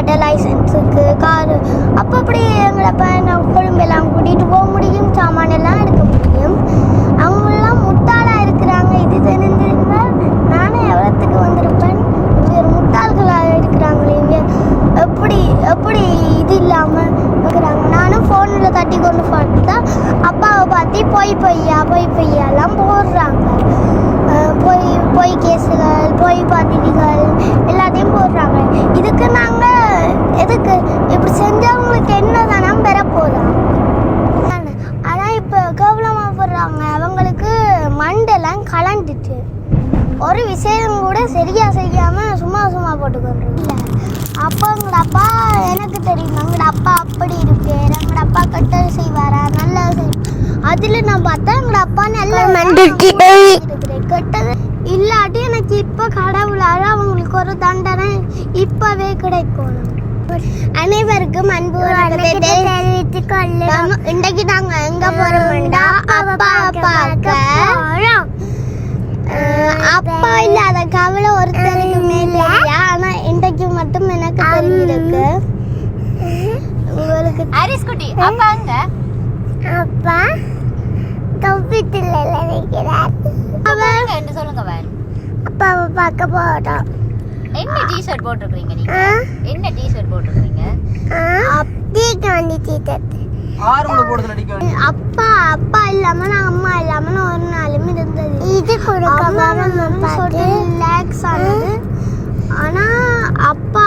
அப்பாட்ட லைசன்ஸுக்கு காரு அப்போ அப்படி எங்களை பையனை கொழும்பெல்லாம் கூட்டிகிட்டு போக முடியும் சாமான் எல்லாம் எடுக்க முடியும். அவங்களாம் முட்டாளாக இருக்கிறாங்க. இது தெரிஞ்சிருந்தா நானும் எவ்வளோத்துக்கு வந்திருப்பேன்? இவங்க முட்டாள்களாக இருக்கிறாங்களே இங்கே. எப்படி எப்படி இது இல்லாமல் இருக்கிறாங்க? நானும் ஃபோனில் தட்டி கொண்டு பார்த்தா அப்பாவை பார்த்து பொய் பொய்யா பொய் பொய்யாலாம் போடுறாங்க. போய் பொய் பொய் கேஸுகள் பொய் பாத்திரிகள் எல்லாத்தையும் போடுறாங்க. இதுக்கு நாங்கள் எதுக்கு? இப்படி செஞ்சவங்களுக்கு என்ன தானே பெற போதும் ஆனால் இப்போ கவனமாக போடுறாங்க. அவங்களுக்கு மண்டெல்லாம் கலண்டுட்டு. ஒரு விஷயம் கூட சரியா செய்யாம சும்மா சும்மா போட்டுக்கொண்டு இல்லை அப்போ எங்களோட அப்பா எனக்கு தெரியும். எங்களோட அப்பா அப்படி இருப்பார். எங்களோட அப்பா கெட்டது செய்வாரா? நல்லது செய் அதில் நான் பார்த்தா எங்களோட அப்பா நல்ல கெட்டது இல்லாட்டி எனக்கு இப்போ கடவுளால் அவங்களுக்கு ஒரு தண்டனை இப்போவே கிடைக்கணும். அனைவருக்கும் அன்பு தெரிவித்துக் கொள்ளும் இன்றைக்கு நாங்க எங்க போறோம்டா? அப்பா அஹ் அப்பா இல்லாத கவலை ஒருத்தருக்கு மேல ஆனா இன்றைக்கு மட்டும் எனக்கு தெரிஞ்சிருக்கு. உங்களுக்கு ஹாரிஸ் குட்டி அப்பா அங்க அப்பா தொப்பித்துல நினைக்கிறார் அப்பா சொல்லுங்க வேன் அப்பாவை பார்க்க போறோம். என்ன டி-ஷர்ட் போட்டிருக்கீங்க நீங்க? என்ன டி-ஷர்ட் போட்டிருக்கீங்க அப்படியே வண்டி தீட்டத்து ஆறுல போடுறது அடிக்க அப்பா அப்பா இல்லாம நான் அம்மா இல்லாம நான் ஒரு நாளும் இருந்தது. இது கொடுக்க ரிலாக்ஸ் ஆனது. ஆனா அப்பா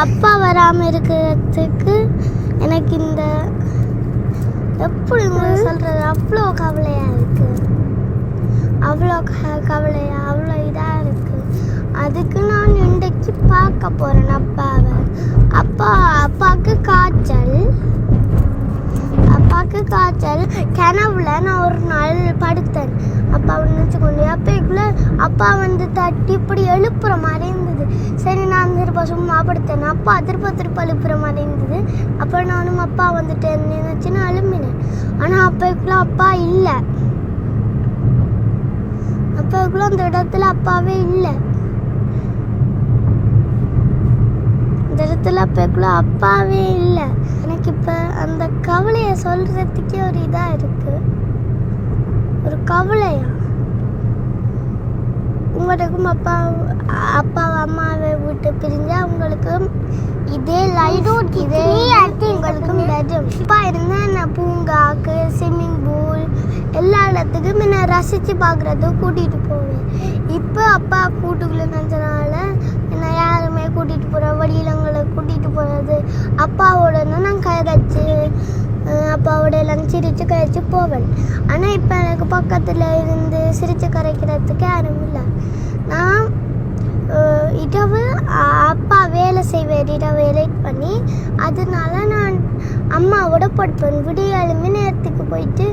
அப்பா வராம இருக்கிறதுக்கு எனக்கு இந்த எப்படி உங்களுக்கு சொல்றது? அவ்வளோ கவலையா இருக்கு. அவ்வளோ க- கவலையா அவ்வளோ இதாக இருக்கு அதுக்கு நான் இன்றைக்கு பார்க்க போறேன் அப்பாவை. அப்பா அப்பாவுக்கு காய்ச்சல். அப்பாவுக்கு காய்ச்சல். கிணவுல நான் ஒரு நாள் படுத்தேன். அப்பா நினச்சி கொண்டு அப்போக்குள்ள அப்பா வந்து தட்டி இப்படி எழுப்புற மாதிரி இருந்தது. சரி நான் திருப்ப சும்மா படுத்தேன். அப்பா திருப்ப திருப்ப எழுப்புற மாதிரி இருந்தது. அப்போ நானும் அப்பா வந்துட்டேன் நினச்சி நான் எழும்பினேன். ஆனால் அப்போக்குள்ள அப்பா இல்லை. அப்போக்குள்ள அந்த இடத்துல அப்பாவே இல்லை. இந்த இடத்துல அப்போக்குள்ள அப்பாவே இல்லை. எனக்கு இப்போ அந்த கவலையை சொல்கிறதுக்கே ஒரு இதாக இருக்கு. ஒரு கவலையா? உங்களுக்கும் அப்பா அப்பா அம்மாவை விட்டு பிரிஞ்சா உங்களுக்கும் இதே லைஃப் இதே உங்களுக்கும் பெட்ரூம் அப்பா இருந்தால் நான் பூங்காக்கு ஸ்விம்மிங் பூல் எல்லா இடத்துக்கும் நான் ரசித்து பார்க்குறது கூட்டிகிட்டு போவேன். இப்போ அப்பா கூட்டுக்குள்ளே நினச்சனால கூட்டிகிட்டு போகிற வழியிலங்களை கூட்டிகிட்டு போகிறது அப்பாவோட நான் கதைச்சு அப்பாவோட எல்லாம் சிரித்து கரைச்சி போவேன். ஆனால் இப்போ எனக்கு பக்கத்தில் இருந்து சிரித்து கரைக்கிறதுக்கு யாரும் இல்லை. நான் இரவு அப்பா வேலை செய்வார் இரவு லேட் பண்ணி அதனால நான் அம்மாவோட படுப்பேன். விடியாலுமே நேரத்துக்கு போயிட்டு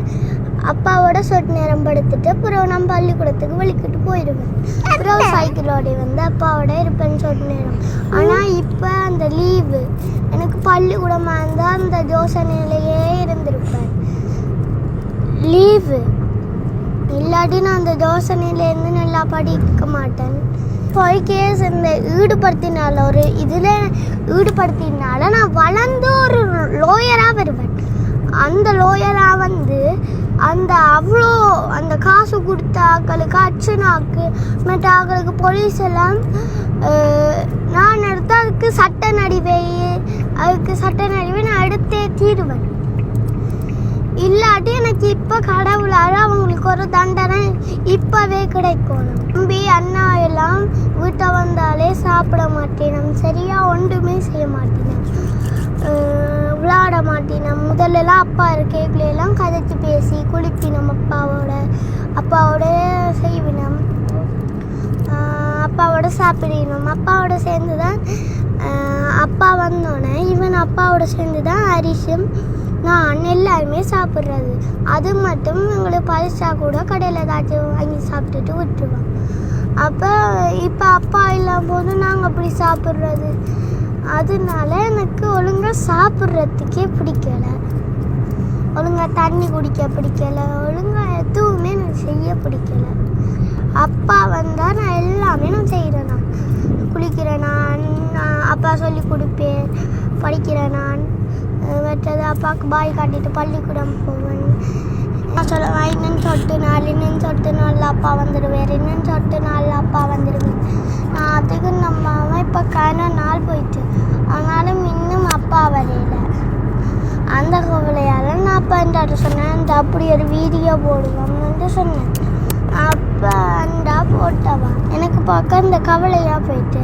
அப்பாவோட சொட்டு நேரம் படுத்துட்டு அப்புறம் நான் பள்ளிக்கூடத்துக்கு வலிக்கிட்டு போயிடுவேன் அப்புறம் சைக்கிளோட வந்து அப்பாவோட இருப்பேன் சொட்டு நேரம். ஆனால் இப்போ அந்த லீவு. எனக்கு பள்ளிக்கூடமாக இருந்தால் அந்த யோசனையிலேயே இருந்திருப்பேன். லீவு. இல்லாட்டி நான் அந்த யோசனையிலேருந்து நல்லா படிக்க மாட்டேன். போய் இந்த ஈடுபடுத்தினால ஒரு இதில் ஈடுபடுத்தினால நான் வளர்ந்து ஒரு லோயராக வருவேன். அந்த லோயராக வந்து அந்த அவ்வளோ அந்த காசு கொடுத்த ஆக்களுக்கு அர்ச்சனாக்கு மற்ற ஆக்களுக்கு போலீஸ் எல்லாம் நான் எடுத்து அதுக்கு சட்ட நடிவை அதுக்கு சட்ட நடிவை நான் எடுத்தே தீருவேன். இல்லாட்டி எனக்கு இப்போ கடவுளால் அவங்களுக்கு ஒரு தண்டனை இப்போவே கிடைக்கும் தம்பி அண்ணா எல்லாம் வீட்டை வந்தாலே சாப்பிட மாட்டேனும். சரியாக ஒன்றுமே செய்ய மாட்டேனும். விளாட மாட்டினோம். முதல்லலாம் அப்பா இருக்கைக்குள்ளெல்லாம் கதைச்சு பேசி குளிப்பினோம் அப்பாவோட. அப்பாவோட செய்வினோம். அப்பாவோட சாப்பிடணும் அப்பாவோட சேர்ந்து தான் அப்பா வந்தோடனே இவன் அப்பாவோட சேர்ந்து தான் ஹரிஷும் நான் எல்லாருமே சாப்பிட்றது. அது மட்டும் எங்களுக்கு பரிசா கூட கடையில் ஏதாச்சும் வாங்கி சாப்பிட்டுட்டு விட்டுருவோம் அப்போ இப்போ அப்பா இல்லாம போது நாங்கள் அப்படி சாப்பிட்றது. அதனால எனக்கு ஒழுங்காக சாப்பிட்றதுக்கே பிடிக்கல. ஒழுங்காக தண்ணி குடிக்க பிடிக்கல. ஒழுங்காக எதுவுமே எனக்கு செய்ய பிடிக்கல. அப்பா வந்தால் நான் எல்லாமே நான் செய்கிறேன் நான் குளிக்கிறேன் நான் அப்பா சொல்லி கொடுப்பேன். படிக்கிறேன் நான் மற்றது அப்பாவுக்கு பாய் காட்டிட்டு பள்ளிக்கூடம் போவேன். நான் சொல்லுவேன் இன்னும் சொட்டு நாள் இன்னும் சொட்டு நல்லா அப்பா வந்துடுவார் இன்னும் சொட்டு நாளில் அப்பா வந்துடுவேன் நான் அதுக்கு நம்ம இப்போ கன நாள் போயிட்டு. ஆனாலும் இன்னும் அப்பா வரையில. அந்த கவலையால் நான் அப்பா என்கிட்ட சொன்னேன். இந்த அப்படி ஒரு வீடியோ போடுவோம்னு சொன்னேன். அப்பா அண்டா போட்டவா? எனக்கு பார்க்க இந்த கவலையாக போயிட்டு.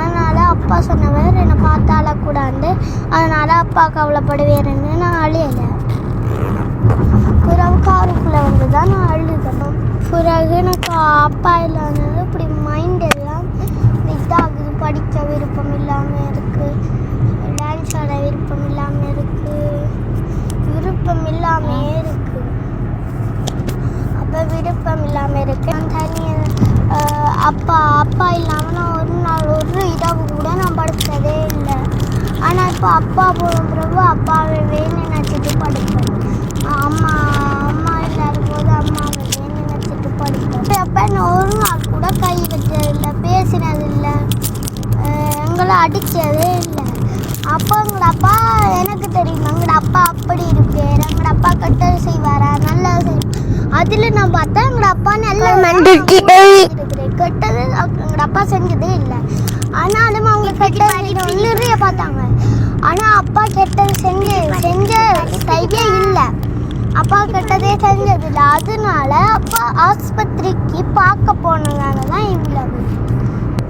அதனால் அப்பா சொன்னவர் என்னை பார்த்தால கூடாண்டு அதனால் அப்பா கவலைப்படுவேருன்னு நான் அழியலை பிறகு காருக்குள்ளே வந்து தான் நான் அழுதணும் பிறகு எனக்கு அப்பா இல்லாதது இப்படி மைண்ட் எல்லாம் இதாகுது. படிக்க விருப்பம் இல்லாமல் இருக்குது டான்ஸ் ஆட விருப்பம் இல்லாமல் இருக்குது விருப்பம் இல்லாமல் இருக்குது அப்போ விருப்பம் இல்லாமல் இருக்குது நான் தனியாக அப்பா அப்பா இல்லாமல் நான் ஒரு நாள் ஒரு இதாக கூட நான் படுத்ததே இல்லை. ஆனால் இப்போ அப்பா போன பிறகு அப்பாவை வேணும் நினச்சிட்டு படுப்பேன். அம்மா அம்மா இல்லாத போது அம்மாவை வேணும் நான் ஒரு நாள் கூட கை வச்சதில்லை பேசினதில்லை. அஹ் எங்களை அடித்ததே இல்லை. அப்போ எங்களோட அப்பா எனக்கு தெரியும் எங்களோட அப்பா அப்படி இருப்பார். எங்களோட அப்பா கெட்டது செய்வாரா? நல்லது செய்வார்? அதில் நான் பார்த்தா எங்களோட அப்பா நல்ல இருக்கிறேன். கெட்டது எங்களோட அப்பா செஞ்சதே இல்லை. ஆனாலும் அவங்க கெட்டது நிறைய பார்த்தாங்க. ஆனால் அப்பா கெட்டது செஞ்சு செஞ்ச செய்ய இல்லை. அப்பா கிட்டதே செஞ்சது இல்லை அதனால அப்பா ஆஸ்பத்திரிக்கு பார்க்க போனதால தான் இவ்வளவு.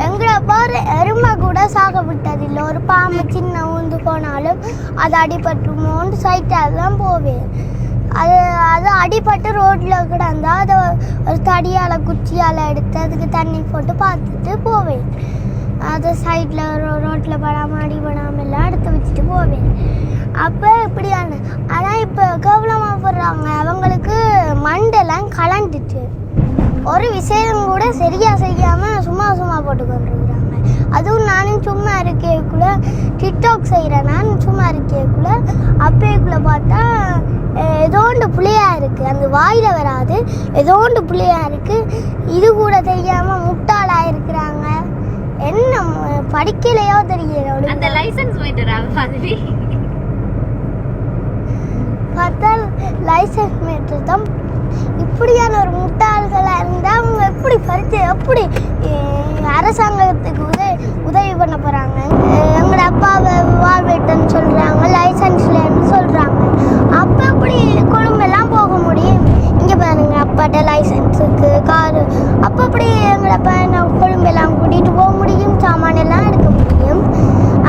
எங்களை பாரு எருமை கூட சாக விட்டதில்லை. ஒரு பாம்பு சின்ன ஊந்து போனாலும் அது அடிபட்டுமோன்னு சைட்டாக தான் போவேன். அது அது அடிபட்டு ரோட்டில் கிடந்தா அதை ஒரு தடியால் குச்சியால் எடுத்து அதுக்கு தண்ணி போட்டு பார்த்துட்டு போவேன். அது சைடில் ரோட்டில் படாமல் அடிபடாமல் எல்லாம் எடுத்து வச்சுட்டு போவேன் அப்போ இப்படியான ஆனால் இப்போ கவனமாக அவங்களுக்கு மண்டெல்லாம் கலண்டுட்டு ஒரு விஷயம் கூட சரியா செய்யாம சும்மா சும்மா போட்டுக்கொண்டிருக்கிறாங்க. அதுவும் நானும் சும்மா இருக்கேக்குள்ள டிக்டாக் செய்கிறேன் நான் சும்மா இருக்கேக்குள்ள அப்பேக்குள்ள பார்த்தா அஹ், ஏதோண்டு புள்ளையா இருக்குது அந்த வாயில் வராது. ஏதோண்டு புள்ளையா இருக்குது இது கூட தெரியாமல் முட்டாளாக இருக்கிறாங்க. என்ன படிக்கலையோ தெரியல. அந்த லைசென்ஸ் போயிட்டு மாதிரி பார்த்தா லைசன்ஸ் மீட்டர் தான் இப்படியான ஒரு முட்டாள்களாக இருந்தால் அவங்க எப்படி படித்து எப்படி அரசாங்கத்துக்கு உதவி உதவி பண்ண போகிறாங்க எங்களோட அப்பாவை வாழ்வேட்டன்னு சொல்கிறாங்க லைசன்ஸ் இல்லைன்னு சொல்கிறாங்க அப்போ எப்படி கொழும்பெல்லாம் போக முடியும்? இங்கே பாருங்க அப்பாட்ட லைசன்ஸுக்கு காரு. அப்போ அப்படி எங்களோட அப்பா நான் கொழும்பெல்லாம் கூட்டிகிட்டு போக முடியும் சாமான் எல்லாம் எடுக்க முடியும்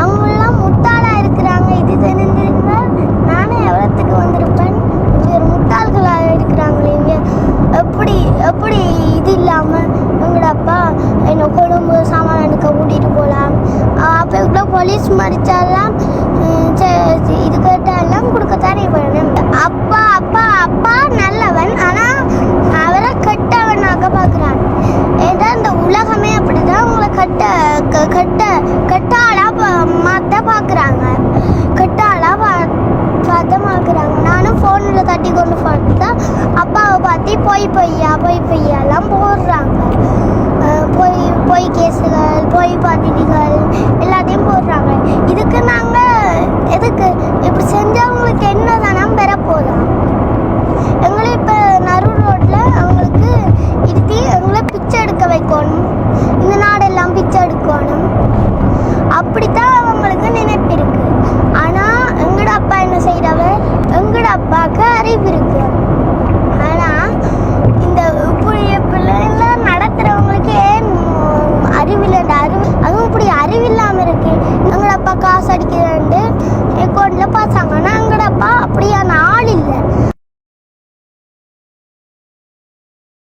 அவங்களாம் முட்டாளாக இருக்கிறாங்க இது தெரிஞ்சிருந்தா நானும் எவ்வளோத்துக்கு வந்திருப்பேன் இப்படி ஒரு முட்டாள்களாக இருக்கிறாங்களே இங்க எப்படி எப்படி இது இல்லாமல் எங்களோட அப்பா என்னை கொழும்பு சாமான் எடுக்க கூட்டிகிட்டு போகலாம் அப்போ இவ்வளோ மறிச்சாலாம் இது கேட்டாலாம் கொடுக்கத்தானே வேணும் அப்பா அப்பா அப்பா நல்லவன். ஆனால் அவரை கெட்டவனாக பார்க்குறான். ஏதா இந்த உலகமே அப்படிதான் உங்களை கட்ட க- கட்ட கெட்டாளா மாற்ற பார்க்குறாங்க. கெட்டாளா பா பார்த்து பார்க்குறாங்க. நானும் ஃபோனில் தட்டி கொண்டு பார்த்தா அப்பாவை பார்த்து பொய் பொய்யா பொய் பொய்யாலாம் போடுறாங்க. அஹ் பொய் பொய் கேஸுகள் பொய் பதிவுகள் எல்லாத்தையும் போடுறாங்க. இதுக்கு நாங்கள் எதுக்கு? இப்படி செஞ்சவங்களுக்கு என்ன தானம் பெற போதும்? எங்களை இப்போ நரூர் ரோட்டில் அவங்களுக்கு இருத்தி எங்களை பிச்சை எடுக்க வைக்கணும்.